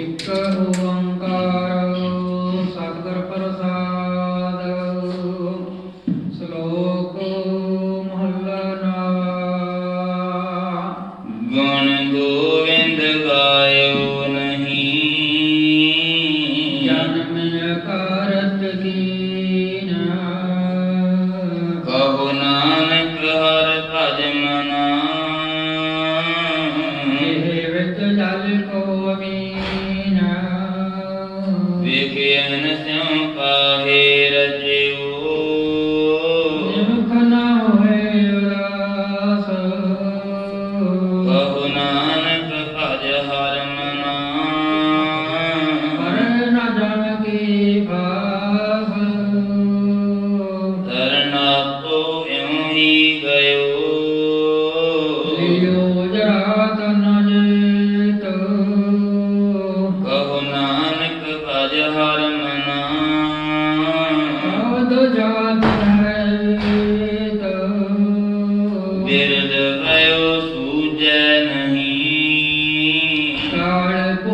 विप्रभुवं का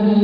له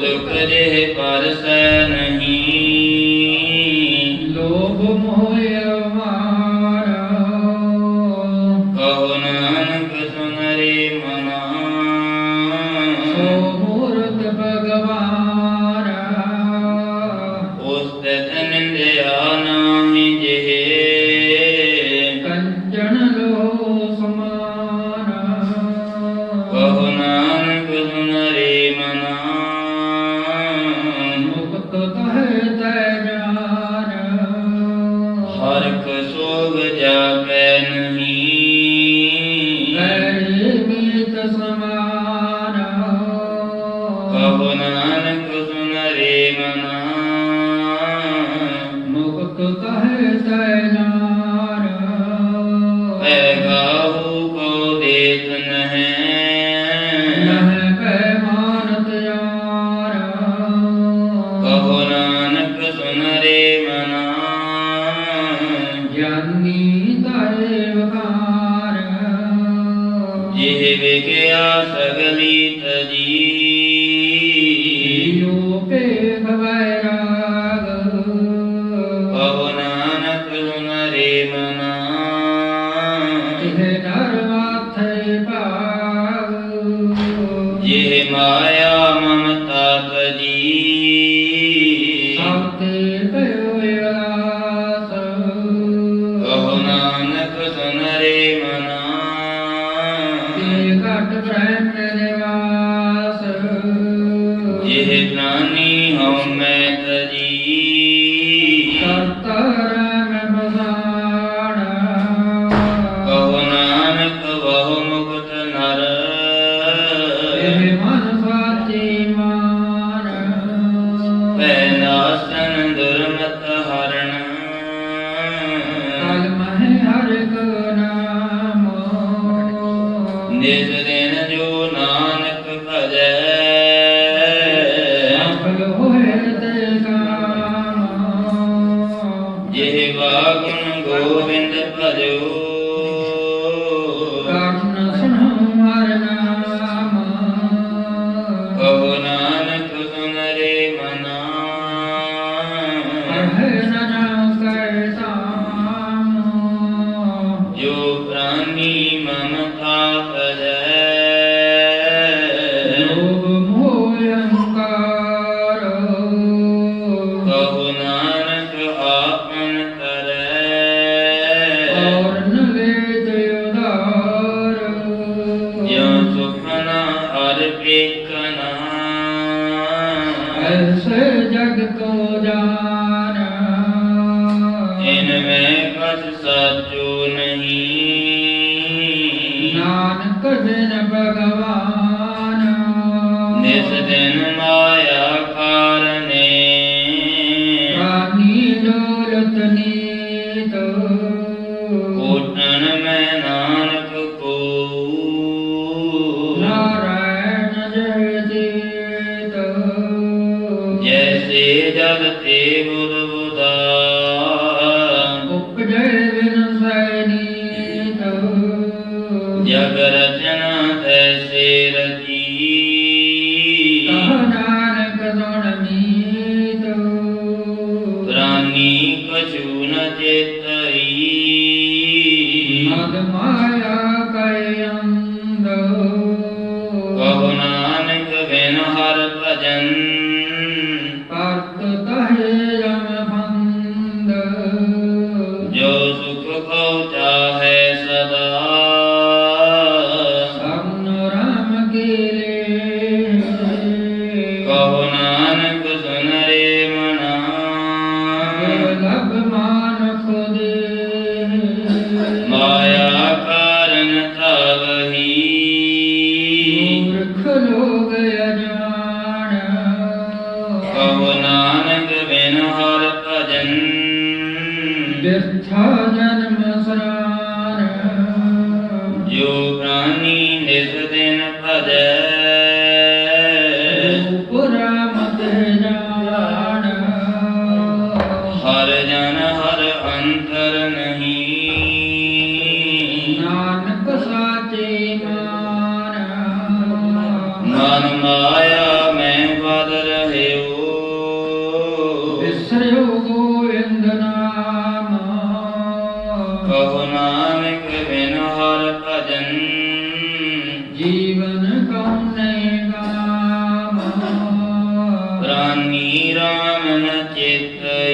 ਦੁਖ ਜੇ ਪਰਸੈ ਨਹੀਂ। ਹਰ ਕਸੋਗ ਜਾ ਗਿਆਨੀ ਦਇਵਕਾਰ ਜਿਹ ਵਿਗਿਆ ਸਗਲੀ ਘਟ ਬ੍ਰਹਮ ਨਿਵਾਸ। ਇਹ ਨਾਨੀ ਹਉ ਮੈਂ ਸੇਵਾ ਗੁਣ โยสุขเข้าใจ ਨਿਜ ਦਿਨ ਭਜੈ ஸ்ரீராமன சித்தை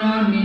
non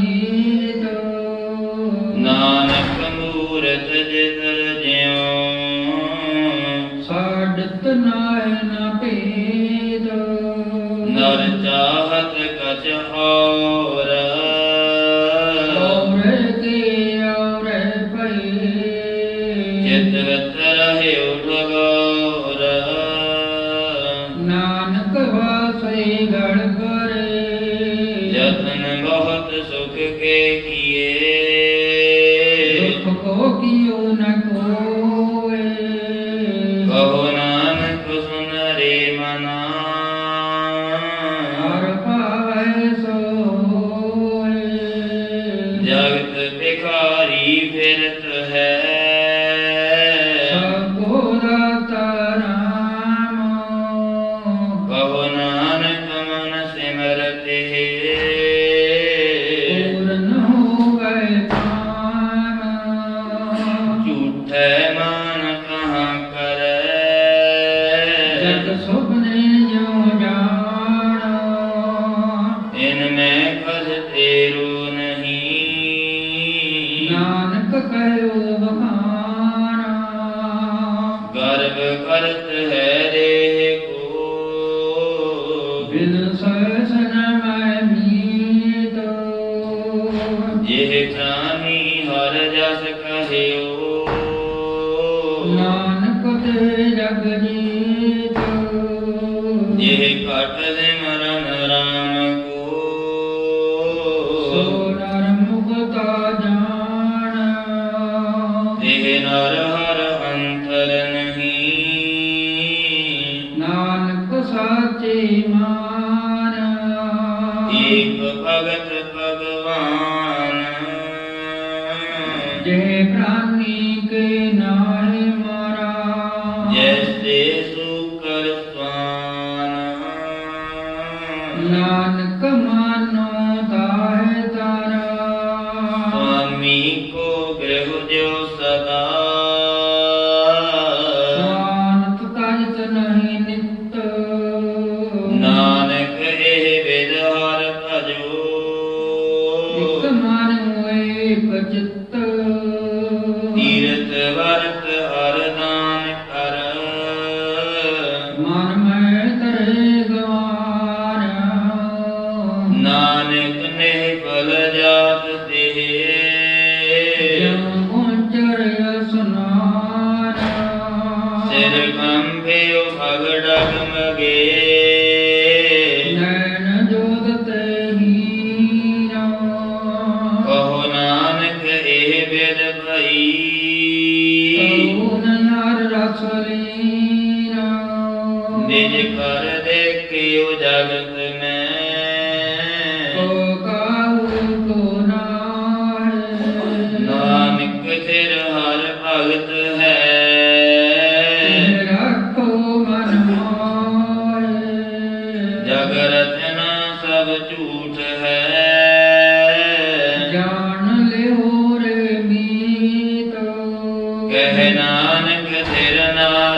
ਨਾਨਕ ਸਿਰ ਨਾਰ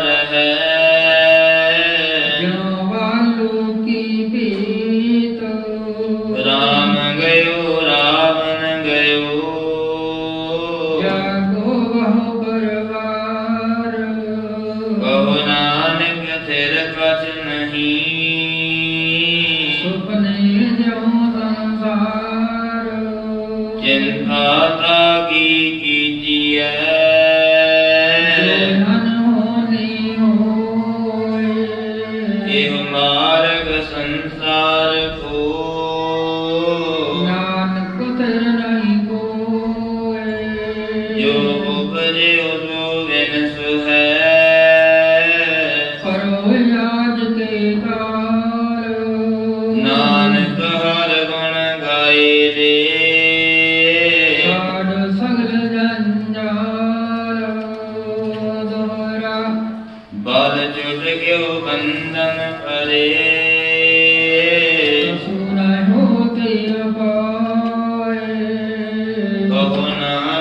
संसार को no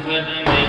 good to me.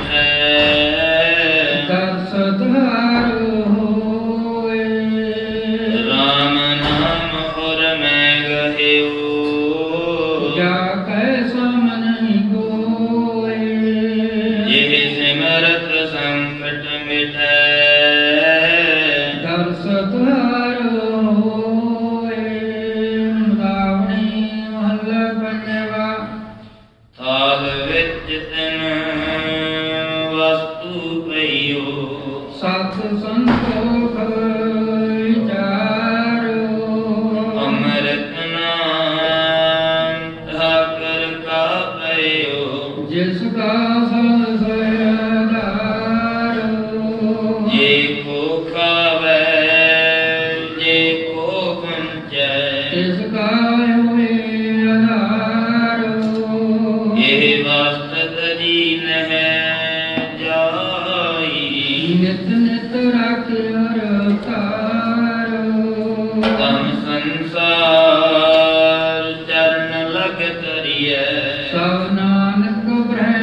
ਤਰੀਐ ਸਭ ਨਾਨਕ ਬ੍ਰਹਮ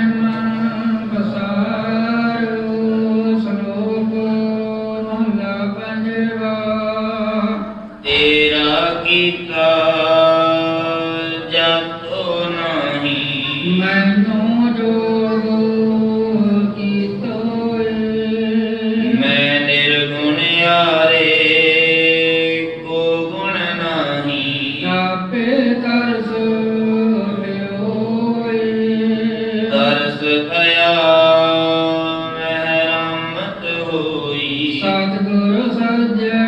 ਸਤਿਗੁਰ ਸੱਜਣ।